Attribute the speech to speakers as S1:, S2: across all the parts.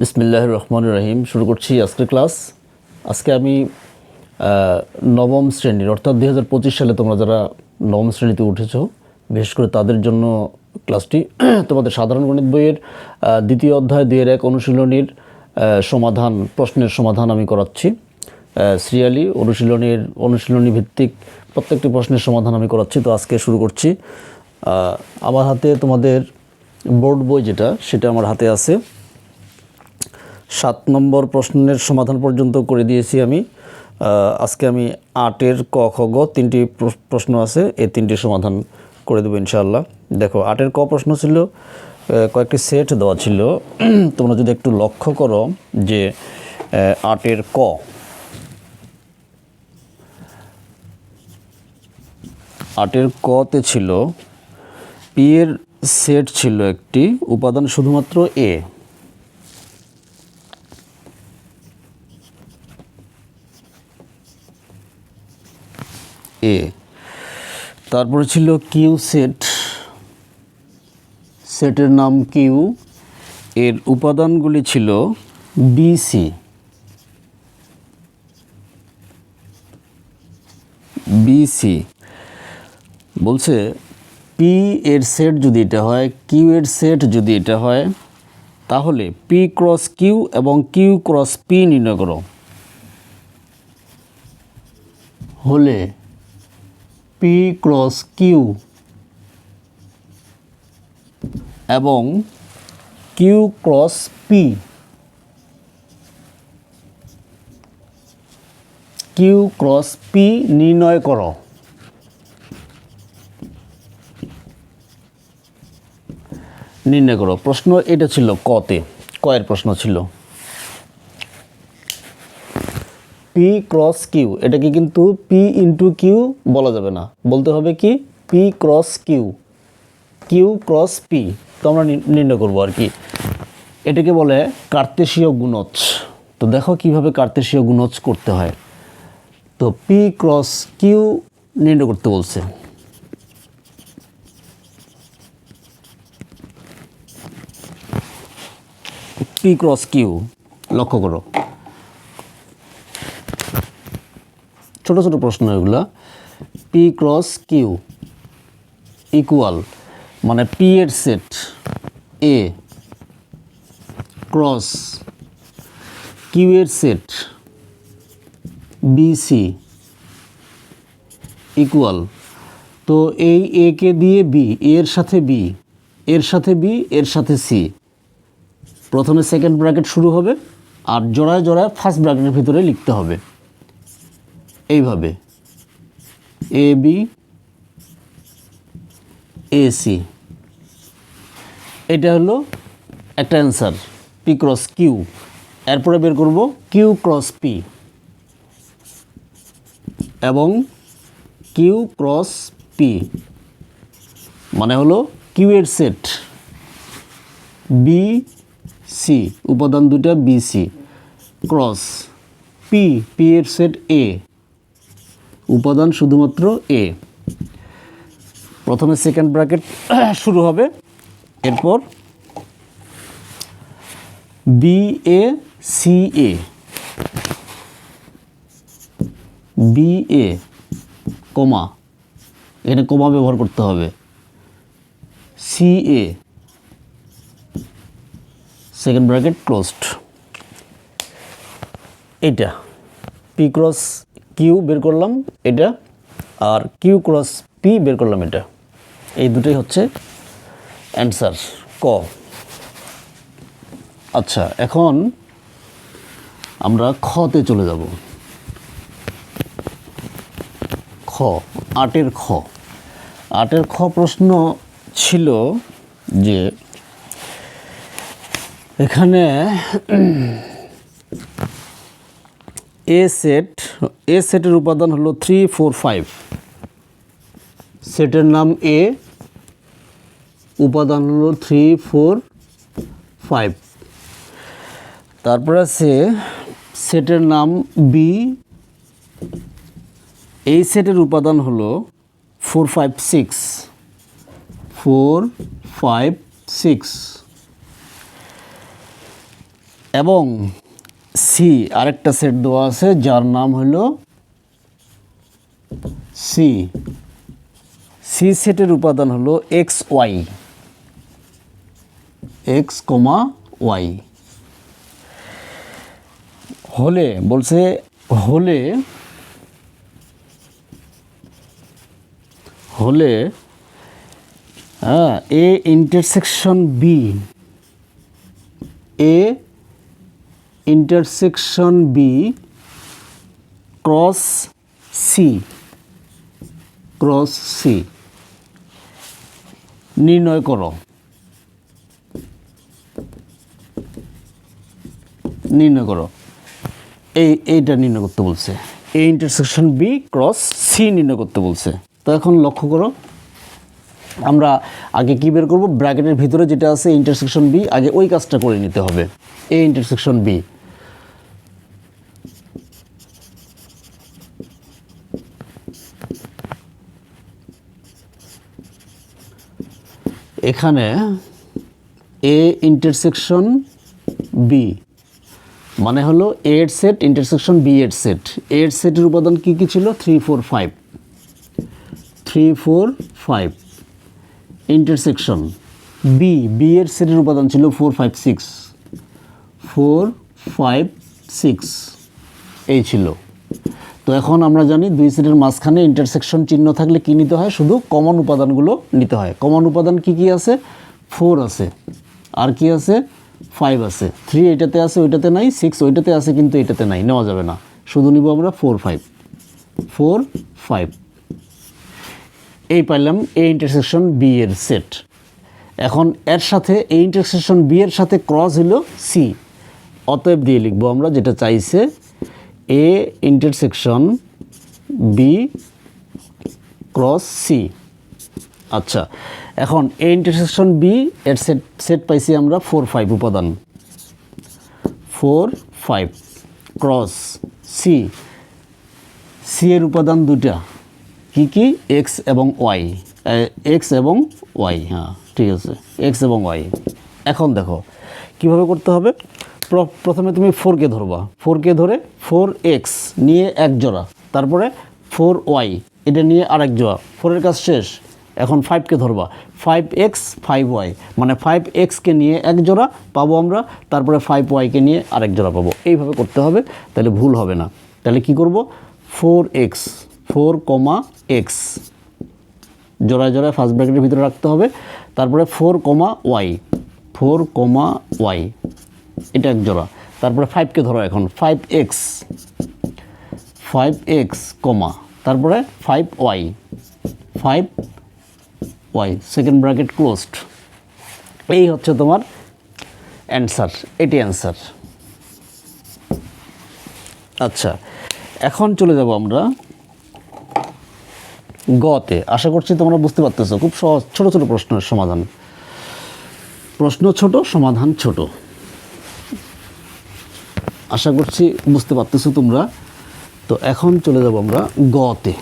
S1: বিসমিল্লাহ রহমান রহিম। শুরু করছি আজকের ক্লাস। আজকে আমি নবম শ্রেণির, অর্থাৎ দুই হাজার পঁচিশ সালে তোমরা যারা নবম শ্রেণীতে উঠেছো, বিশেষ করে তাদের জন্য ক্লাসটি তোমাদের সাধারণ গণিত বইয়ের দ্বিতীয় অধ্যায় দুইয়ের এক অনুশীলনীর সমাধান, প্রশ্নের সমাধান আমি করাচ্ছি। সিরিয়ালি অনুশীলনীর অনুশীলনী ভিত্তিক প্রত্যেকটি প্রশ্নের সমাধান আমি করাচ্ছি। তো আজকে শুরু করছি। আমার হাতে তোমাদের বোর্ড বই যেটা, সেটা আমার হাতে আছে। সাত নম্বর প্রশ্নের সমাধান পর্যন্ত করে দিয়েছি আমি। আজকে আমি আটের ক, খ, গ তিনটি প্র- প্রশ্ন আছে, এই তিনটি সমাধান করে দেবো ইনশাআল্লাহ। দেখো, আটের ক প্রশ্ন ছিল কয়েকটি সেট দেওয়া ছিল। তোমরা যদি একটু লক্ষ্য করো যে আটের ক। আটের কতে ছিল, পি এর সেট ছিল একটি, উপাদান শুধুমাত্র এ। এ। তারপরে ছিল কিউ সেট। সেটের নাম কিউ। এর উপাদানগুলি ছিল বিসি বিসি বলছে পি এর সেট যদি এটা হয়, কিউ এর সেট যদি এটা হয়, তাহলে পি ক্রস কিউ এবং কিউ ক্রস পি নির্ণয় করো। হলে পি ক্রস কিউ এবং Q cross P Q cross P নির্ণয় করো। নির্ণয় করো। প্রশ্ন এটা ছিল কতে। কয়ের প্রশ্ন ছিল? পি ক্রস কিউ এটাকে কিন্তু পি ইন্টু কিউ বলা যাবে না। বলতে হবে কি? P cross Q Q cross P তো আমরা নির্ণয় করব আর কি। এটাকে বলে কার্তেশীয় গুণজ। তো দেখো কীভাবে কার্তেশীয় গুণজ করতে হয়। তো পি ক্রস কিউ নির্ণয় করতে বলছে। পি ক্রস কিউ লক্ষ্য করো। ছোট ছোট প্রশ্ন এগুলো। পি ক্রস কিউ ইকুয়াল মানে পি এর সেট এ ক্রস কিউ এর সেট বিসি ইকুয়াল তো এই এ কে দিয়ে বি এর সাথে বি এর সাথে বি এর সাথে সি প্রথমে সেকেন্ড ব্র্যাকেট শুরু হবে, আর জোড়ায় জোড়ায় ফার্স্ট ব্র্যাকেটের ভিতরে লিখতে হবে। এইভাবে। এ বি এ সি এটা হলো একটা অ্যান্সার পি ক্রস কিউ এরপরে বের করব কিউ ক্রস পি এবং কিউ ক্রস পি মানে হলো কিউ এর সেট বি সি উপাদান দুটা B C cross P P এর সেট এ উপাদান শুধুমাত্র এ প্রথমে সেকেন্ড ব্র্যাকেট শুরু হবে। এরপর B A C A B A comma এখানে কমা ব্যবহার করতে হবে। C A second bracket closed এটা পি ক্রস কিউ বের করলাম এটা আর কিউ ক্রস পি বের করলাম এটা। এই দুটোই হচ্ছে অ্যান্সার ক। আচ্ছা এখন আমরা খতে চলে যাব। খ, আটের খ। আটের খ প্রশ্ন ছিল যে এখানে এ সেট এ সেটের উপাদান হলো থ্রি ফোর ফাইভ সেটের নাম এ উপাদান হলো থ্রি ফোর ফাইভ তারপরে আছে সেটের নাম বি এই সেটের উপাদান হলো four five six four five six এবং সি আরেকটা সেট দেওয়া আছে, যার নাম হলো সি সি সেটের উপাদান হলো x y x comma y হলে, বলছে, হলে হলে হ্যাঁ A intersection B A intersection B cross C cross C নির্ণয় করো। নির্ণয় করো। এই, এইটা নির্ণয় করতে বলছে। এই ইন্টারসেকশন বি ক্রস সি নির্ণয় করতে বলছে। তো এখন লক্ষ্য করো। আমরা আগে কি বের করব? ব্র্যাকেটের ভিতরে যেটা আছে ইন্টারসেকশন বি আগে ওই কাজটা করে নিতে হবে। এ ইন্টারসেকশন বি এখানে এ ইন্টারসেকশন বি মানে হলো এ এর সেট ইন্টারসেকশন বি এর সেট এ এর সেটের উপাদান কী কী ছিল? Three four five three four five intersection B B এর সেটের উপাদান ছিল four five six four five six এই ছিল। তো এখন আমরা জানি দুই সেটের মাঝখানে ইন্টারসেকশন চিহ্ন থাকলে কি নিতে হয়? শুধু কমন উপাদানগুলো নিতে হয়। কমন উপাদান কি কি আছে? ফোর আছে। আর কি আছে? ফাইভ আছে। থ্রি এটাতে আছে, ওইটাতে নাই। সিক্স ওইটাতে আছে, কিন্তু এটাতে নাই। নেওয়া যাবে না। শুধু নিব আমরা ফোর ফাইভ ফোর ফাইভ এই পাইলাম এ ইন্টারসেকশন বি এর সেট এখন এর সাথে এই ইন্টারসেকশন বি এর সাথে ক্রস হলো সি অতএব দিয়ে লিখব আমরা যেটা চাইছে A intersection B cross C আচ্ছা এখন এ ইন্টারসেকশন বি এর সেট সেট পাইছি আমরা ফোর ফাইভ উপাদান। Four five cross C C এর উপাদান দুটা কি কি? এক্স এবং ওয়াই এক্স এবং ওয়াই হ্যাঁ ঠিক আছে। এক্স এবং ওয়াই এখন দেখো, কীভাবে করতে হবে? প্রথমে তুমি ফোরকে ধরবা। ফোরকে ধরে ফোর এক্স নিয়ে এক জোড়া। তারপরে ফোর ওয়াই এটা নিয়ে আরেক জোড়া। ফোরের কাজ শেষ। এখন ফাইভকে ধরবা। ফাইভ এক্স ফাইভ ওয়াই মানে ফাইভ এক্সকে নিয়ে এক জোড়া পাবো আমরা, তারপরে ফাইভ ওয়াইকে নিয়ে আরেক জোড়া পাবো। এইভাবে করতে হবে, তাহলে ভুল হবে না। তাহলে কি করব? Four x four comma x জোড়ায় জোড়ায় ফার্স্ট ব্র্যাকেটের ভিতরে রাখতে হবে। তারপরে four comma y four comma y এটা এক জোড়া। তারপরে ফাইভকে ধরো এখন five x five x comma তারপরে five y five y second bracket closed এই হচ্ছে তোমার অ্যান্সার এটি অ্যান্সার আচ্ছা এখন চলে যাব আমরা গতে। আশা করছি তোমরা বুঝতে পারতেছো, খুব সহজ, ছোট ছোট প্রশ্নের সমাধান। প্রশ্ন ছোট, সমাধান ছোট। আশা করছি বুঝতে পারতেছো তোমরা। তো এখন চলে যাব আমরা গতে।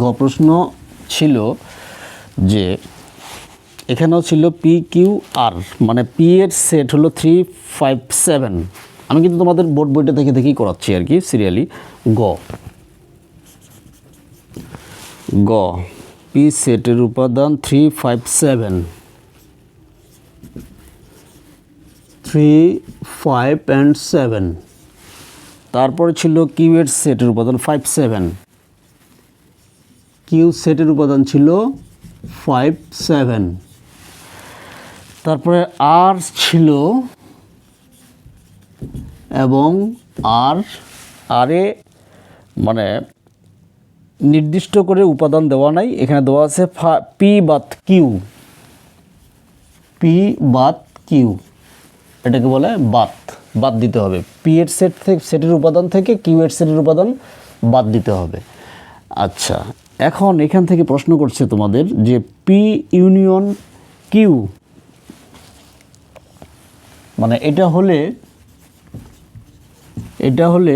S1: গ প্রশ্ন ছিল যে, এখানেও ছিল পি কিউ আর মানে পি এর সেট হলো থ্রি ফাইভ সেভেন আমি কিন্তু তোমাদের বোর্ড বইটা থেকে দেখেই করাচ্ছি আর কি সিরিয়ালি গ। গ পি সেটের উপাদান three five seven three five and seven তারপরে ছিল কিউ সেটের উপাদান ফাইভ সেভেন কিউ সেটের উপাদান ছিল ফাইভ সেভেন তারপরে আর ছিল এবং আর, আরে মানে নির্দিষ্ট করে উপাদান দেওয়া নাই, এখানে দেওয়া আছে পি বাত কিউ। পি বাত কিউ। এটাকে বলে বাত বাদ দিতে হবে। পি এর সেট থেকে, সেটের উপাদান থেকে কিউ এর সেটের উপাদান বাদ দিতে হবে। আচ্ছা এখন এখান থেকে প্রশ্ন করছে তোমাদের যে পি ইউনিয়ন কিউ মানে এটা হলে এটা হলে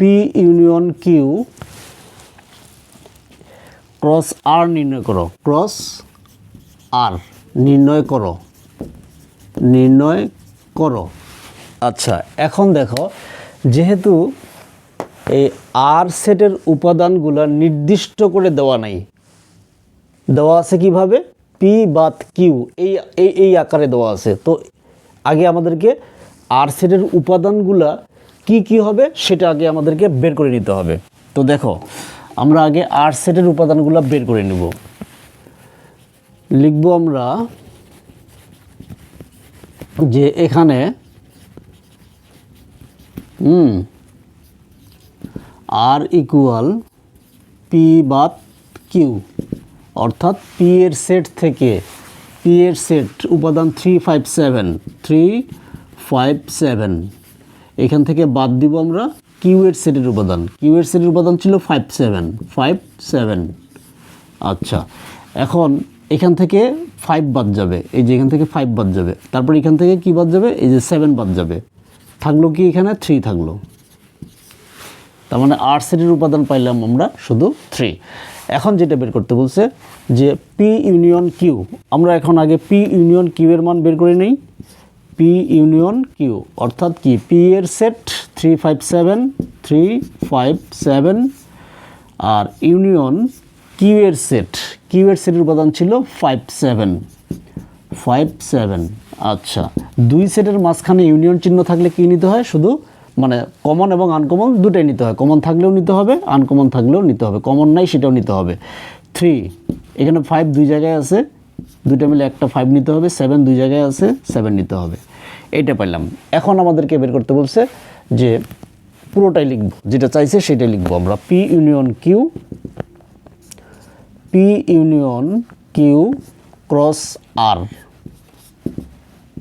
S1: P union Q cross R নির্ণয় করো ক্রস আর নির্ণয় করো। নির্ণয় করো। আচ্ছা এখন দেখো, যেহেতু এই আর সেটের উপাদানগুলো নির্দিষ্ট করে দেওয়া নাই, দেওয়া আছে কীভাবে? পি বাত কিউ এই এই আকারে দেওয়া আছে। তো আগে আমাদেরকে আর সেটের উপাদানগুলা কি কি হবে সেটা আগে আমাদেরকে বের করে নিতে হবে। তো দেখো, আমরা আগে আর সেটের উপাদানগুলো বের করে নিব। লিখব আমরা যে এখানে, হুম আর ইকুয়াল পি বাত কিউ অর্থাৎ পি এর সেট থেকে পি এর সেট উপাদান three five seven three five seven এখান থেকে বাদ দিব আমরা কিউ এর সেটের উপাদান কিউ এর সেটের উপাদান ছিল ফাইভ সেভেন ফাইভ সেভেন আচ্ছা এখন এখান থেকে ফাইভ বাদ যাবে। এই যে এখান থেকে ফাইভ বাদ যাবে। তারপর এখান থেকে কি বাদ যাবে? এই যে সেভেন বাদ যাবে। থাকল কি এখানে? থ্রি থাকল। তার মানে আর সেটের উপাদান পাইলাম আমরা শুধু থ্রি এখন যেটা বের করতে বলছে যে পি ইউনিয়ন কিউ আমরা এখন আগে পি ইউনিয়ন কিউ এর মান বের করে নেই। পি ইউনিয়ন কিউ অর্থাৎ কি? পি এর set three five seven three five seven আর ইউনিয়ন কিউ এর সেট কিউ এর সেটের উপাদান ছিল ফাইভ সেভেন ফাইভ সেভেন আচ্ছা। দুই সেটের মাঝখানে ইউনিয়ন চিহ্ন থাকলে কি নিতে হয়? শুধু মানে কমন এবং আনকমন দুটাই নিতে হয়। কমন থাকলেও নিতে হবে আনকমন থাকলেও নিতে হবে। কমন নাই, সেটাও নিতে হবে। থ্রি এখানে ফাইভ দুই জায়গায় আছে। দুইটা মিলে একটা ফাইভ নিতে হবে সেভেন দুই জায়গায় আছে সেভেন নিতে হবে। এইটা পাইলাম। এখন আমাদেরকে বের করতে বলছে যে পুরোটাই লিখব। যেটা চাইছে সেটাই লিখব আমরা। P union Q P union Q cross R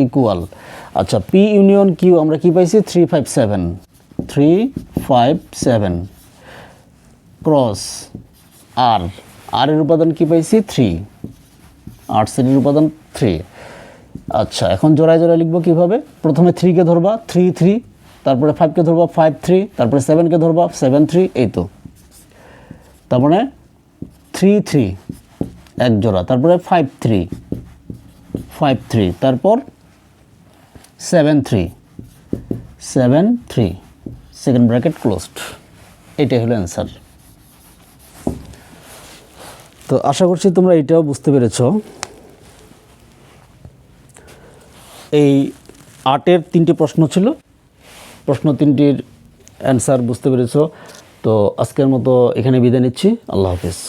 S1: equal আচ্ছা পি ইউনিয়ন কিউ আমরা কি পাইছি? Three five seven three five seven cross R R এর উপাদান কি পাইছি? থ্রি আট শ্রেণির উপাদান থ্রি আচ্ছা এখন জোড়ায় জোড়ায় লিখব কীভাবে? প্রথমে থ্রিকে ধরবা থ্রি থ্রি তারপরে ফাইভকে ধরবা ফাইভ থ্রি তারপরে সেভেনকে ধরবা সেভেন থ্রি এই তো। তার মানে থ্রি থ্রি এক জোড়া, তারপরে ফাইভ থ্রি ফাইভ থ্রি তারপর seven three seven three second bracket closed এটাই হলো অ্যান্সার তো আশা করছি তোমরা এটাও বুঝতে পেরেছ। এই আটের তিনটি প্রশ্ন ছিল। প্রশ্ন তিনটির অ্যান্সার বুঝতে পেরেছ। তো আজকের মতো এখানে বিদায় নিচ্ছি। আল্লাহ হাফিজ।